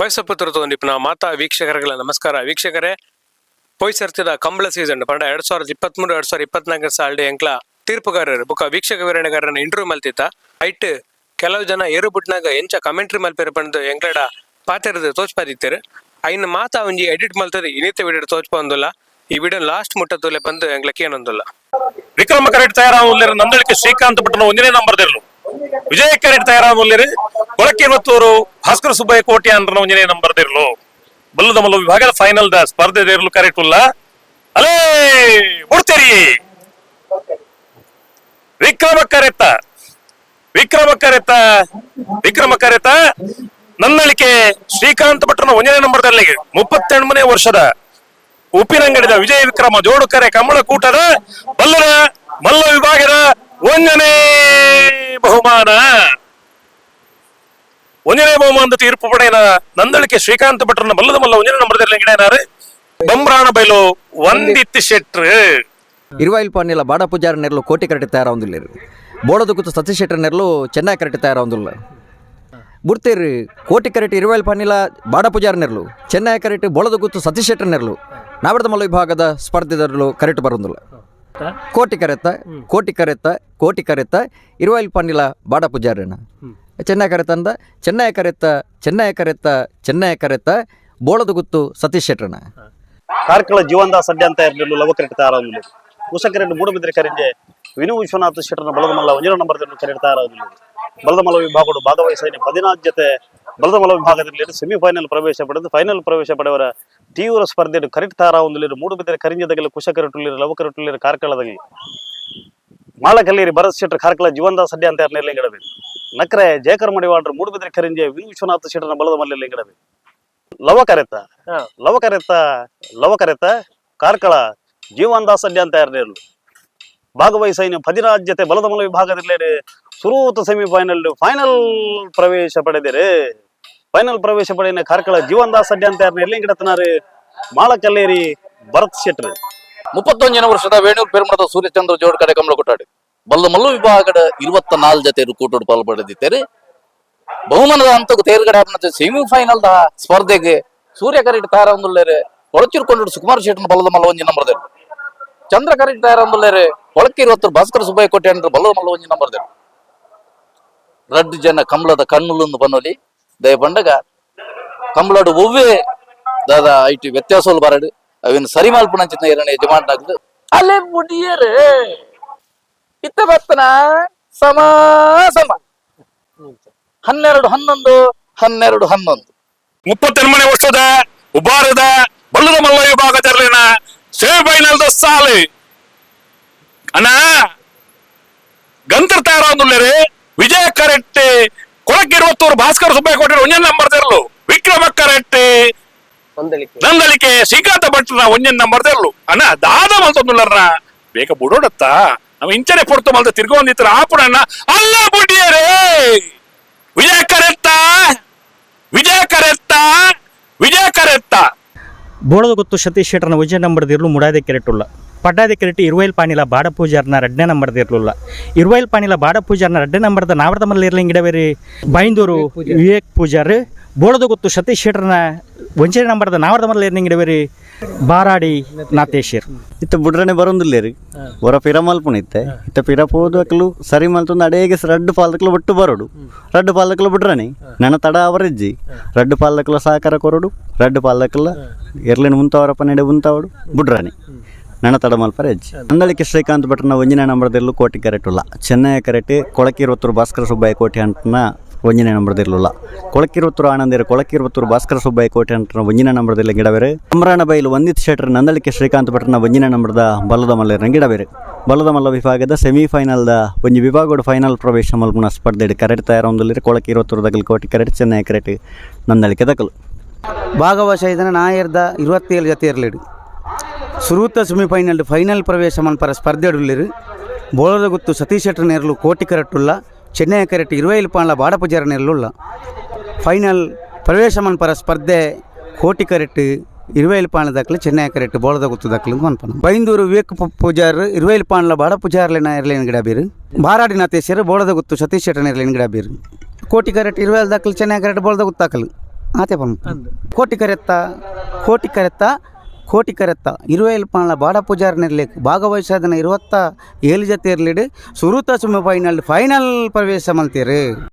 ವಯಸ್ಸಪ್ಪತ್ತಿರತು ನಾವು ಮಾತಾ ವೀಕ್ಷಕರುಗಳ ನಮಸ್ಕಾರ. ವೀಕ್ಷಕರೇ ಪೊಯ್ಸರ್ತಿದ ಕಂಬಳ ಸೀಸನ್ ಪಂಡ ಎರಡ್ ಸಾವಿರದ ಇಪ್ಪತ್ಮೂರು, ಎರಡ್ ಸಾವಿರದ ಇಪ್ಪತ್ನಾಲ್ಕು ಸಾಲ್ಡೆ ಎಂಕ್ಲ ತೀರ್ಪುಗಾರರು. ಬುಕ್ಕ ವೀಕ್ಷಕ ವಿವರಣೆಗಾರನ ಇಂಟರ್ವ್ಯೂ ಮಲ್ತಿತ್ತ. ಐಟ್ ಕೆಲವು ಜನ ಏರು ಬಿಟ್ನಾಗ ಎಂಚ ಕಮೆಂಟ್ರಿ ಮಲ್ಪೇರು ಪಂಡ ಎಂಕ್ಲಡ ಪಾತಿರದ ತೋಚ್ಪಾದಿತ್ತೇರು. ಐನ್ ಮಾತಾ ಒಂಜಿ ಎಡಿಟ್ ಮಲ್ತದೆ. ಇನಿತ ವಿಡಿಯೋ ತೋಚ್ಪಂದುಲ್ಲ ಈ ವಿಡಿಯೋ ಲಾಸ್ಟ್ ಮುಟ್ಟ ತೋಲೆ ಬಂದು ಎಂಗ್ಲಕ್ಕೆ ಏನೊಂದಿಲ್ಲ. ವಿಕ್ರಮ ಕರೆಕ್ಟ್ ತಯಾರ ನಂದಳಿಕೆ ಶ್ರೀಕಾಂತ್ ಬಿಟ್ಟನ ಒಂದನೇ ನಂಬರ್ ದಿರ್ಲು ವಿಜಯ ಕರೆಕ್ಟ್ ಕೊಳಕ್ಕೆ ಮತ್ತೂರು ಭಾಸ್ಕರ ಸುಬ್ಬಯ್ಯ ಕೋಟೆ ಅಂದ್ರ ನಂಬರ್ ದಿರ್ಲು ಬಲ್ಲದ ಮಲ್ಲ ವಿಭಾಗದ ಫೈನಲ್ ದ ಸ್ಪರ್ಧೆ ದಿರ್ಲು ಕರೆಕ್ಟ್ ಉಲ್ಲ ಅಲೇ ಬಿಡ್ತೀರಿ ವಿಕ್ರಮ ಕರೆತ ವಿಕ್ರಮ ಕರೆತ ವಿಕ್ರಮ ಕರೆತ, ನನ್ನಳಿಕೆ ಶ್ರೀಕಾಂತ್ ಭಟ್ರನ ಒಂದನೇ ನಂಬರ್ದಲ್ಲಿ ಮುಪ್ಪತ್ತೆಂಟನೇ ವರ್ಷದ ಉಪ್ಪಿನಂಗಡಿದ ವಿಜಯ ವಿಕ್ರಮ ಜೋಡು ಕರೆ ಕಮಲ ಕೂಟದ ಬಲ್ಲದ ಮಲ್ಲ ವಿಭಾಗದ ಒಂದನೇ ಬಹುಮಾನ. ಒಂದನೇ ಬಹುಮಾನದ ತೀರ್ಪು ಪಡೆಯನ ನಂದಳಿಕೆ ಶ್ರೀಕಾಂತ ಭಟ್ರನ್ನ ಬಲ್ಲದ ಮಲ್ಲ ಒಂದನೇ ನಂಬರ್ ಗಿಡನಾರೆ ಬಂಬ್ರಾಣ ಬೈಲು ವಂದಿತ್ತ ಶೆಟ್ರ್. ಇರುವಾಯಿಲ್ ಪಾನಿಲ್ಲ ಬಾಡ ಪೂಜಾರ ನೆರಲು ಕೋಟಿ ಕರೆಟಿ ತಯಾರ ಒಂದಿಲ್ಲ ಬೋಳದ ಕೂತು ಸತೀಶ್ ಶೆಟ್ಟರ್ ನೆರಲು ಚೆನ್ನಾಗಿ ತಯಾರ ಆವೊಂದುಲ್ಲ ಬುರ್ತೀರಿ ಕೋಟಿ ಕರೆಟ್ ಇರುವಾಯಿಲ್ ಪಾನಿಲ ಬಾಡ ಪೂಜಾರ ನೆರಲು ಚೆನ್ನೈ ಕರೆಟ್ ಬೋಳದ ಕೂತು ಸತೀಶ್ ಶೆಟ್ರ ನೆರಲು. ನಾವರ್ದ ಮಲ್ಲ ವಿಭಾಗದ ಸ್ಪರ್ಧಿದಾರರು ಕರೆಟ್ ಬರೋದಿಲ್ಲ. ಕೋಟಿ ಕರೆತ ಕೋಟಿ ಕರೆತ್ತ ಕೋಟಿ ಕರೆತ್ತ ಇರುವೈಲ್ ಪನ್ನಿಲ ಬಾಡ ಪೂಜಾರಿನ ಚೆನ್ನೈ ಕರೆತ ಅಂದ ಚೆನ್ನೈ ಕರೆತ್ತ ಚೆನ್ನೈ ಕರೆತ್ತ ಚೆನ್ನೈ ಕರೆತ್ತ ಬೋಳದಗುತ್ತು ಸತೀಶ್ ಶೆಟ್ರನ ಕಾರ್ಕಳ ಜೀವನದಾಸ್ ಅಡ್ಡೆ ಅಂತ ಇರಲಿಲ್ಲ ಲವಕರೆಟ್ ತಯಾರಾಗುದಿಲ್ಲ ಕುಸಕರೆಂಡು ಮೂಡಬಿದ್ರೆ ಕರೆಂಜೆ ವಿನು ವಿಶ್ವನಾಥ ಶೆಟ್ಟರ್ನ ಬಲದಮಲ್ಲ ಒಂಜರ ನಂಬರ್ ಕರೆಕ್ಟ್ ತಯಾರಾಗುದಿಲ್ಲ ಬಲದ ಮಲ್ಲ ವಿಭಾಗಗಳು ಭಾಗವಹಿಸಿದ ಹದಿನಾಲ್ಕು ಜೊತೆ ಬಲದಮಲ ವಿಭಾಗದಲ್ಲಿ ಸೆಮಿಫೈನಲ್ ಪ್ರವೇಶ ಪಡೆದು ಫೈನಲ್ ಪ್ರವೇಶ ಪಡೆಯವರ ತೀವ್ರ ಸ್ಪರ್ಧೆ ಕರೆಕ್ಟ್ ತಯಾರಾಗುದಿಲ್ಲ ಮೂಡುಬಿದ್ದರೆ ಕರಿಂಜದಗಲಿ ಲವ ಕರಟುಲಿರು ಕಾರ್ಕಳದಲ್ಲಿ ಮಾಳಕಲ್ಲೀರಿ ಭರತ್ ಶೆಟ್ಟರ್ ಕಾರ್ಕಳ ಜೀವನದಾಸ್ ಅಡ್ಡೆ ಅಂತ ಯಾರನ್ನೆಲ್ಲ ಇಂಗಡಬೇಕು ನಕ್ರೆ ಜಯಕರ್ ಮಡಿವಾಡ್ರು ಮೂಡುಬಿದ್ರೆ ಕರಿಂಜೆ ವಿ. ವಿಶ್ವನಾಥ ಶೆಟ್ಟರ್ನ ಬಲದ ಮಲ್ಲೆಲ್ಲ ಇಂಗಡಬೇಕು ಲವ ಕರೆತ ಲವ ಕರೆತ ಲವ ಕರೆತ ಕಾರ್ಕಳ ಜೀವನ್ ದಾಸ್ ಅಡ್ಡಿ ಅಂತ ಇರಲಿಲ್ಲ ಭಾಗವಹಿಸ ಪದಿರಾಜ್ಯತೆ ಬಲದ ಬಲದಮಲ ವಿಭಾಗದಲ್ಲಿ ಸುರೂತ ಸೆಮಿಫೈನಲ್ ಫೈನಲ್ ಪ್ರವೇಶ ಪಡೆದಿರಿ ಫೈನಲ್ ಪ್ರವೇಶ ಪಡೆಯನ್ನ ಕಾರ್ಕಳ ಜೀವನದಾಸ ದಾಸ್ ಅಡ್ಡಿ ಮಾಳಕಲ್ಲೇರಿ ಭರತ್ ಶೆಟ್ರ್. ಮುಪ್ಪತ್ತೊಂದನೇ ವರ್ಷದ ವೇಣೂರು ಪೇರ್ಮಠದ ಸೂರ್ಯಚಂದ್ರ ಜೋಡ್ ಕಡೆ ಕೊಟ್ಟಾಡಿ ಬಲ್ಲ ಮಲ್ಲು ವಿಭಾಗದ ಇರುವತ್ತ ನಾಲ್ ಜತೆ ಕೂಟೋಡು ಪಾಲ್ಪಡೆದಿದ್ದಾರೆ ಬಹುಮಾನದ ಹಂತಕ್ಕೂ ತೇರ್ಗಡೆ ಸೆಮಿಫೈನಲ್ ಸ್ಪರ್ಧೆಗೆ ಸೂರ್ಯ ಕರೆಕ್ಟ್ ತಯಾರೊಂದುಳ್ಳೇರೆ ಹೊಳಚಿರ್ಕೊಂಡು ಸುಕುಮಾರ್ ಶೆಟ್ಟನ ಬಲ್ಲದ ಮಲ್ಲ ಒಂಜಿ ನಂಬರ್ ಚಂದ್ರ ಕರೆಕ್ಟ್ ತಯಾರೊಂದುಳ್ಳೇರೆ ಹೊಳಕ್ಕೆ ಇರುವತ್ತು ಭಾಸ್ಕರ ಸುಬ್ಬಯ್ಯ ಕೊಟ್ಟೆ ಅಂದ್ರೆ ಬಲ್ಲದ ಮಲ್ಲ ಒಂಜಿ ರಡ್ಡು ಜನ ಕಮಲದ ಕಣ್ಣುಲೊಂದು ಬನ್ನೊಲಿ. ಕಂಬಳಡು ಒವ್ವೇ ದಾದ ಐಟಿ ವ್ಯತ್ಯಾಸಗಳು ಬರಡು. ಅವಿನ ಸರಿ ಮಾಲ್ಪುಣಂಚಿನ ಯಜಮಾನ್ ಯಜಮಾನಾಗ್ದು ಅಲೆ ಮುಡಿಯರೆ ಇತ್ತ ಬರ್ತನ? ಸಮ ಸಮ. ಹನ್ನೆರಡು, ಹನ್ನೊಂದು ಹನ್ನೆರಡು, ಹನ್ನೊಂದು. ವರ್ಷದ, ಉಬಾರದ, ಬಲ್ಲದ ಮಲ್ಲ ವಿಭಾಗದಲ್ಲಿನ ಸೇಬೈನಲ್ದ ಸಾಲು. ಅಣ್ಣ, ಗಂತರ್ ತಯಾರಾಗುಲ್ಲರೆ ವಿಜಯ ಕರೆಕ್ಟ್ ಕೊಳಕಿರುವತ್ತೂರು ಭಾಸ್ಕರ್ ಸುಬ್ಬಯ್ಯ ಕೊಟ್ಟಿರೋ ಒಂಜನ್ ನಂಬರ್ ತೆರಲು. ವಿಕ್ರಮ ಕರೆಟ್ಟೆ ನಂದಲಿಕೆ. ಶ್ರೀಕಾಂತ ಭಟ್ರ ಒಂಜನ್ ನಂಬರ್ ತೆರಲು. ಅಣ್ಣ ದಾದ ಮಲ್ತೊಂದುಲ್ಲರ್ನ ಬೇಗ ಬುಡೋಡತ್ತ? ನಾವು ಇಂಚನೆ ಪೊರ್ತು ಮಲ್ತ ತಿರ್ಗೊಂದಿತ್ರ ಆಪುಡಣ್ಣ ಅಲ್ಲ ಬುಡಿಯರೇ! ವಿಜಯ ಕರೆತ್ತ ವಿಜಯ ಕರೆತ್ತ ವಿಜಯ ಕರೆತ್ತ ಬೋಳದ ಗೊತ್ತು ಸತೀಶ್ ಶೆಟ್ಟರ್ನ ವಿಜಯ ನಂಬರ್ದಿರ್ಲು ಮುಡಾದೆ ಕೆರೆಟುಲ್ಲ ಕೆರೆಟಿ ಇರುವೈಲ್ ಪಾಣಿಲ ಬಾಡ ಪೂಜಾರ್ನ ಎರಡನೇ ನಂಬರ್ದಿರ್ಲಿಲ್ಲ ಇರುವೈಲ್ ಪಾಣಿಲ ಬಾಡ ಪೂಜಾರ್ನ ಎರಡನೇ ನಂಬರ್ದ ನಾವರದ ಮಲ್ಲ ಇರ್ಲಿಂಗ್ ಗಿಡವೇರಿ? ಬೈಂದೂರು ವಿವೇಕ್ ಪೂಜಾರ್ ಬೋಳದ ಗೊತ್ತು ಸತೀಶ್ ಶೆಟ್ರನ ವಂಚನೆ ನಂಬರ್ದ ನಾವರದ ಮಲ್ಲ ಇರ್ಲಿಂಗ್ ಗಿಡವೇರಿ? ಬಾರಾಡಿ ನಾತೇಶರ್. ಇತ್ತ ಬುಡ್ರನೆ ಬರೊಂದುಲ್ಲೇರಿ ಹೊರ ಪಿರ ಮಲ್ಪುಣ ಇತ್ತೆ ಇತ್ತ. ಪಿರ ಪೋದಕ್ಲು ಸರಿ ಮಲ್ತೊಂದು ಅಡೇಗೆ ರಡ್ಡು ಪಾಲದಕ್ಲು ಒಟ್ಟು ಬರೋಡು. ರಡ್ಡು ಪಾಲದಕ್ಲು ಬಿಡ್ರನೆ. ನನ್ನ ತಡ ಅವರಜ್ಜಿ. ರಡ್ಡು ಪಾಲಕ್ಲ ಸಹಕಾರ ಕೊರಡು. ರಡ್ಡು ಪಾಲಕ್ಲ ಎರ್ಲಿನ ಮುಂತವರಪ್ಪ ನಡೆ ಮುಂತಾವಡು ಬಿಡ್ರನೆ. ನನ್ನ ತಡ ಮಲ್ಪರ ಹೆಜ್ಜೆ. ಅಂದಳಿಕೆ ಶ್ರೀಕಾಂತ್ ಭಟ್ರನ ಒಂಜಿನ ನಂಬರ್ದಿರ್ಲು ಕೋಟಿ ಕರೆಟುಲ್ಲ ಚೆನ್ನೈ ಕರೆಟಿ ಕೊಳಕಿರುವತ್ತೂರು ಭಾಸ್ಕರ ಸುಬ್ಬಯ್ಯ ಕೋಟಿ ಅಂತನ ಒಂಜಿನ ನಂಬರ್ದಿರಲಿಲ್ಲ ಕೊಳಕಿರುವತ್ತೂರು ಆನಂದಿರ ಕೊಳಕಿರುವತ್ತೂರು ಭಾಸ್ಕರ ಸುಬ್ಬಾಯಿ ಕೋಟಿ ಅಂತ ಒಂಜಿನ ನಂಬರ್ದಿಲ್ಲ ಗಿಡವೇರು. ಅಮ್ರಾಣ ಬೈಲು ಒಂದಿತ್ ಶೆಟ್ರ್ ನಂದಳಿಕೆ ಶ್ರೀಕಾಂತ್ ಭಟ್ರನ ಒಂಜಿನ ನಂಬರ್ದ ಬಲ್ಲದ ಮಲ್ಲರ ಗಿಡವೇರು. ಬಲ್ಲದ ಮಲ್ಲ ವಿಭಾಗದ ಸೆಮಿಫೈನಲ್ದ ಒಂಜಿ ವಿಭಾಗದ ಫೈನಲ್ ಪ್ರವೇಶ ಮಲ್ಪುನ ಸ್ಪರ್ಧೆ ಕರೆಟ್ ತಯಾರೊಂದಲ್ಲಿ ಕೊಳಕಿರುವತ್ತೂರು ದಗಲ್ ಕೋಟಿ ಕರೆಟ್ ಚೆನ್ನೈ ಕರೆಟ್ ನಂದಳಿಕೆ ದಕಲು ಇದನ್ನು ನಾಯರ್ದ ಇರುವತ್ತೇಳು ಜೊತೆ ಇರಲಿಡು. ಸುರೂತ ಸೆಮಿಫೈನಲ್ ಫೈನಲ್ ಪ್ರವೇಶ ಮಲ್ಪರ ಸ್ಪರ್ಧೆಡುಲ್ಲಿರು ಬೋಳದ ಗುತ್ತು ಸತೀಶ್ ಶೆಟ್ಟರ್ ನೆರಲು ಕೋಟಿ ಕರೆಟ್ಟುಲ್ಲ ಚೆನ್ನೈ ಕರೆಟ್ ಇರುವೈಲು ಪಾಂಡ್ಲ ಬಾಡಪೂಜಾರ ನೆರಳುಲ್ಲ ಫೈನಲ್ ಪ್ರವೇಶ ಮನ್ಪರ ಸ್ಪರ್ಧೆ ಕೋಟಿ ಕರೆಟ್ ಇರುವೈಲು ಪಾಂಡ್ಲ ದಾಖಲೆ ಚೆನ್ನೈ ಕರೆಟ್ ಬೋಳದ ಗುತ್ತು ದಾಖಲೆ ಮನ್ಪನ. ಬೈಂದೂರು ವಿವೇಕ್ ಪೂಜಾರ್ ಇರುವೈಲು ಪಾಂಡ್ಲ ಬಾಡ ಪೂಜಾರ್ಲಿನ ಇರ್ಲಿನ ಗಿಡ ಬೀರು. ಬಾರಾಡಿ ನಾಥೇಶ್ವರ ಬೋಳದ ಗುತ್ತು ಸತೀಶ್ ಶೆಟ್ಟರ್ ಗಿಡ ಬೀರು. ಕೋಟಿ ಕರೆಟ್ ಇರುವೈಲು ದಾಖಲೆ ಚೆನ್ನೈ ಕರೆಟ್ ಬೋಳದ ಗುತ್ತು ದಾಖಲು. ಆತೆ ಬಂದು ಕೋಟಿ ಕರೆತ್ತ ಕೋಟಿ ಕರೆತ್ತ ಕೋಟಿ ಕರೆತ್ತ. ಇರುವೈಲ್ ಪಾಣ ಬಾಡ ಪೂಜಾರನಲ್ಲಿ ಭಾಗವಹಿಸೋದನ್ನ ಇರುವತ್ತ ಜೊತೆ ಇರಲಿಡಿ. ಸುರುತ ಸುಮ್ಮ ಫೈನಲ್ ಫೈನಲ್ ಪ್ರವೇಶ ಮಲ್ತೀರಿ.